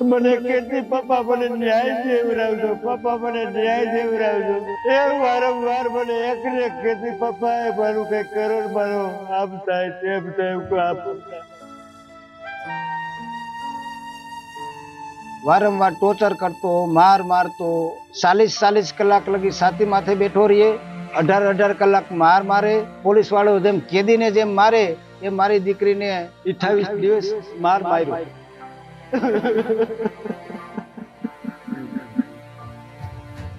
મને કેટલી પપ્પા, મને ન્યાય દેવરાવજો પપ્પા, મને ન્યાય દેવરાવજો એ વારંવાર મને એક ને એક કહેતી, પપ્પા, એ મારું કઈ કરો મારો આમ થાય તેમ થાય કોઈ વારંવાર ટોર્ચર કરતો, માર મારતો, ચાલીસ ચાલીસ કલાક લગી સાતી માથે બેઠો રહીએ, અઢાર અઢાર કલાક માર મારે પોલીસ વાળો જેમ કેદીને જેમ મારે, એ મારી દીકરીને અઠાવીસ દિવસ માર માર્યો.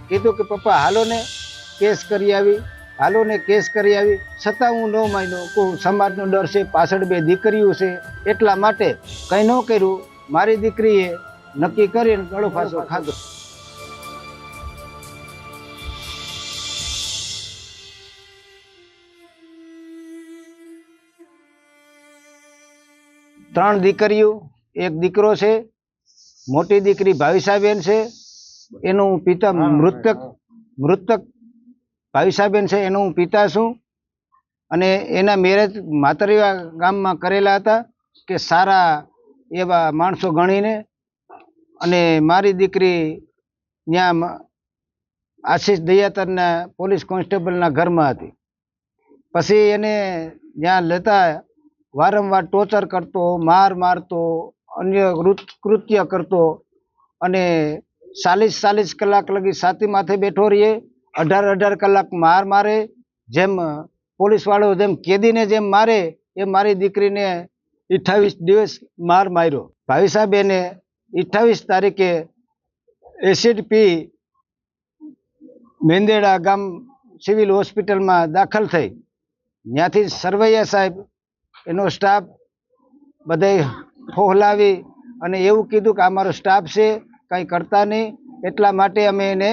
કીધું કે, પપ્પા હાલો ને કેસ કરી આવી હાલો ને કેસ કરી આવી. છતાં હું ન માન્યો. કહું સમાજનો ડર છે, પાછળ બે દીકરીઓ છે. એટલા માટે કંઈ ન કર્યું. મારી દીકરીએ નક્કી કરીને ગળો ફાંસો ખાધો. ત્રણ દીકરીઓ એક દીકરો છે મોટી દીકરી ભાવિસાબેન છે એનું પિતા મૃતક મૃતક ભાવિસાબેન છે એનો હું પિતા છું. અને એના મેરેજ માતરીવા ગામમાં કરેલા હતા કે સારા એવા માણસો ગણીને. અને મારી દીકરી ત્યાં આશીષ દયાતરના પોલીસ કોન્સ્ટેબલના ઘરમાં હતી. પછી એને ત્યાં લેતા વારંવાર ટોર્ચર કરતો માર મારતો અન્ય કૃત્ય કરતો અને ચાલીસ ચાલીસ કલાક લગી સાતી માથે બેઠો રહીએ અઢાર અઢાર કલાક માર મારે, જેમ પોલીસવાળો જેમ કેદીને જેમ મારે, એ મારી દીકરીને અઠ્ઠાવીસ દિવસ માર માર્યો. ભાવીસાબેને અઠ્ઠાવીસ તારીખે એસિડ પી મેંદેડા ગામ સિવિલ હોસ્પિટલમાં દાખલ થઈ. ત્યાંથી સરવૈયા સાહેબ, એનો સ્ટાફ બધે ફોહલાવી અને એવું કીધું કે અમારો સ્ટાફ છે, કંઈ કરતા નહીં. એટલા માટે અમે એને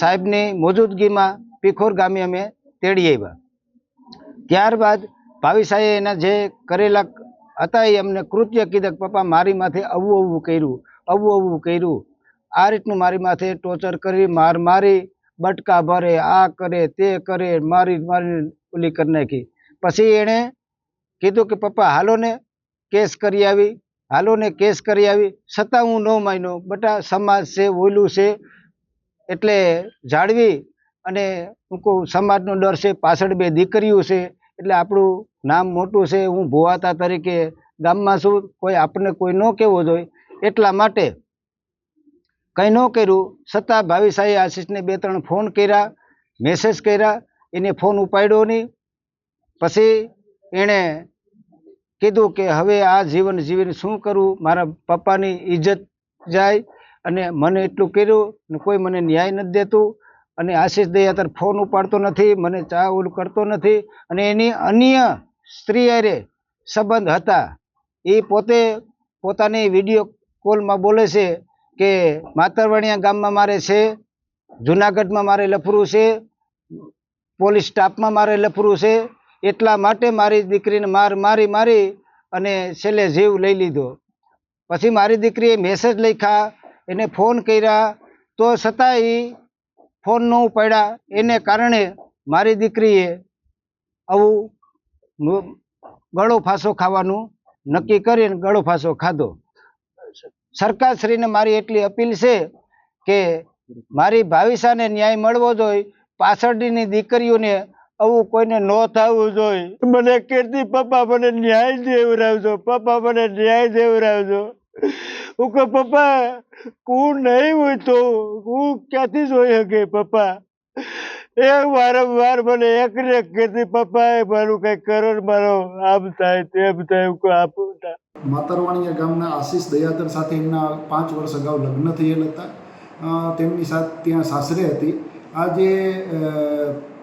સાહેબની મોજૂદગીમાં પીખોર ગામે અમે તેડી આવ્યા. ત્યારબાદ ભાવિસાએ એના જે કરેલા હતા એ અમને કૃત્ય કીધા કે પપ્પા, મારી માથે આવું આવું કર્યું, આવું આવું કર્યું. આ રીતનું મારી માથે ટોર્ચર કરી, માર મારી, બટકા ભરે, આ કરે, તે કરે, મારી મારી ઓલી કરી નાખી. પછી એણે કીધું કે, પપ્પા હાલો ને કેસ કરી આવી. હાલો ને કેસ કરી આવી. છતાં હું ન માન્યો. બટા સમાજ છે ઓયલું છે, એટલે જાળવી અને હું કહું, સમાજનો ડર છે, પાછળ બે દીકરીઓ છે, એટલે આપણું નામ મોટું છે, હું ભુવાતા તરીકે ગામમાં છું, કોઈ આપણને કોઈ ન કહેવો જોઈએ. એટલા માટે કંઈ ન કર્યું. છતાં ભાવિસાએ આશીષને બે ત્રણ ફોન કર્યા મેસેજ કર્યા, એને ફોન ઉપાડ્યો નહીં. પછી એણે કીધું કે હવે આ જીવન જીવીને શું કરવું મારા પપ્પાની ઇજ્જત જાય અને મને એટલું કર્યું કોઈ મને ન્યાય નથી દેતું અને આશીષ દયાતર ફોન ઉપાડતો નથી, મને ચા ઓલું કરતો નથી અને એની અન્ય સ્ત્રી અરે સંબંધ હતા. એ પોતે પોતાની વીડિયો કોલમાં બોલે છે કે માતરવાણિયા ગામમાં મારે છે, જુનાગઢમાં મારે લફરું છે, પોલીસ સ્ટાફમાં મારે લફરું છે એટલા માટે મારી દીકરીને માર મારી મારી અને છેલ્લે જીવ લઈ લીધો. પછી મારી દીકરીએ મેસેજ લખ્યા, એને ફોન કર્યા. તો છતાં એ ફોન ન ઉપાડ્યા. એને કારણે મારી દીકરીએ આવું ગળો ફાંસો ખાવાનું નક્કી કરીને ગળો ફાંસો ખાધો. સરકારશ્રીને મારી એટલી અપીલ છે કે મારી ભાવિસાને ન્યાય મળવો જોઈએ. પાછળની દીકરીઓને આવું કોઈને ન થવું જોઈએ. મને કીર્તિ પપ્પા મને ન્યાય દેવરાવજો પપ્પા મને ન્યાય દેવરાવજો. હું કહું પપ્પા હું નહીં હોય તો હું ક્યાંથી જોઈ શકે પપ્પા? એ વારંવાર મને એક ને એક કહેતી પપ્પા એ મારું કઈ કરો મારો આમ થાય તેમ થાય હું આપું માતરવાણીયા ગામના આશીષ દયાદર સાથે એમના પાંચ વર્ષ અગાઉ લગ્ન થયેલ હતા. તેમની સાથે ત્યાં સાસરે હતી. આ જે અ,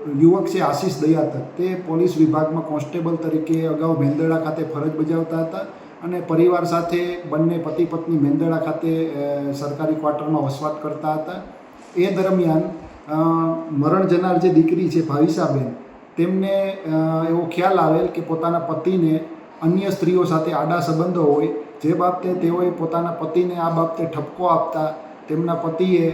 યુવક છે આશીષ દયાતક તે પોલીસ વિભાગમાં કોન્સ્ટેબલ તરીકે અગાઉ મેંદરડા ખાતે ફરજ બજાવતા હતા અને પરિવાર સાથે બંને પતિ પત્ની મેંદરડા ખાતે સરકારી ક્વાર્ટરમાં વસવાટ કરતા હતા. એ દરમિયાન મરણ જનાર જે દીકરી છે ભાવિસાબેન તેમને એવો ખ્યાલ આવેલ કે પોતાના પતિને અન્ય સ્ત્રીઓ સાથે આડા સંબંધો હોય, જે બાબતે તેઓએ પોતાના પતિને આ બાબતે ઠપકો આપતા તેમના પતિએ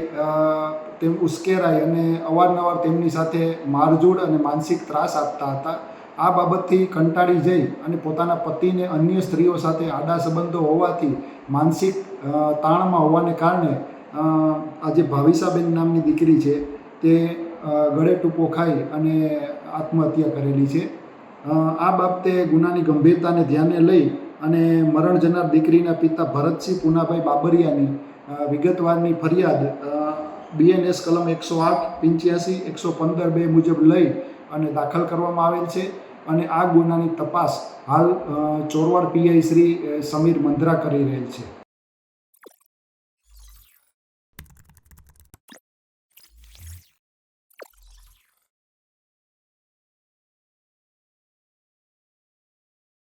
તેમ ઉશ્કેરાઈ અને અવારનવાર તેમની સાથે મારઝૂડ અને માનસિક ત્રાસ આપતા હતા. આ બાબતથી કંટાળી જઈ અને પોતાના પતિને અન્ય સ્ત્રીઓ સાથે આડા સંબંધો હોવાથી માનસિક તાણમાં હોવાને કારણે આજે ભાવિસાબેન નામની દીકરી છે, તે ગળે ટૂંકો ખાઈ અને આત્મહત્યા કરેલી છે. આ બાબતે ગુનાની ગંભીરતાને ધ્યાને લઈ અને મરણ જનાર દીકરીના પિતા ભરતસિંહ પુનાભાઈ બાબરિયાની વિગતવારની ફરિયાદ બીએનએસ કલમ એકસો આઠ, પંચ્યાસી, એકસો પંદર બે મુજબ લઈ અને દાખલ કરવામાં આવેલ છે. અને આ ગુનાની તપાસ હાલ ચોરવાડ પીઆઈ શ્રી સમીર મંદ્રા કરી રહેલ છે.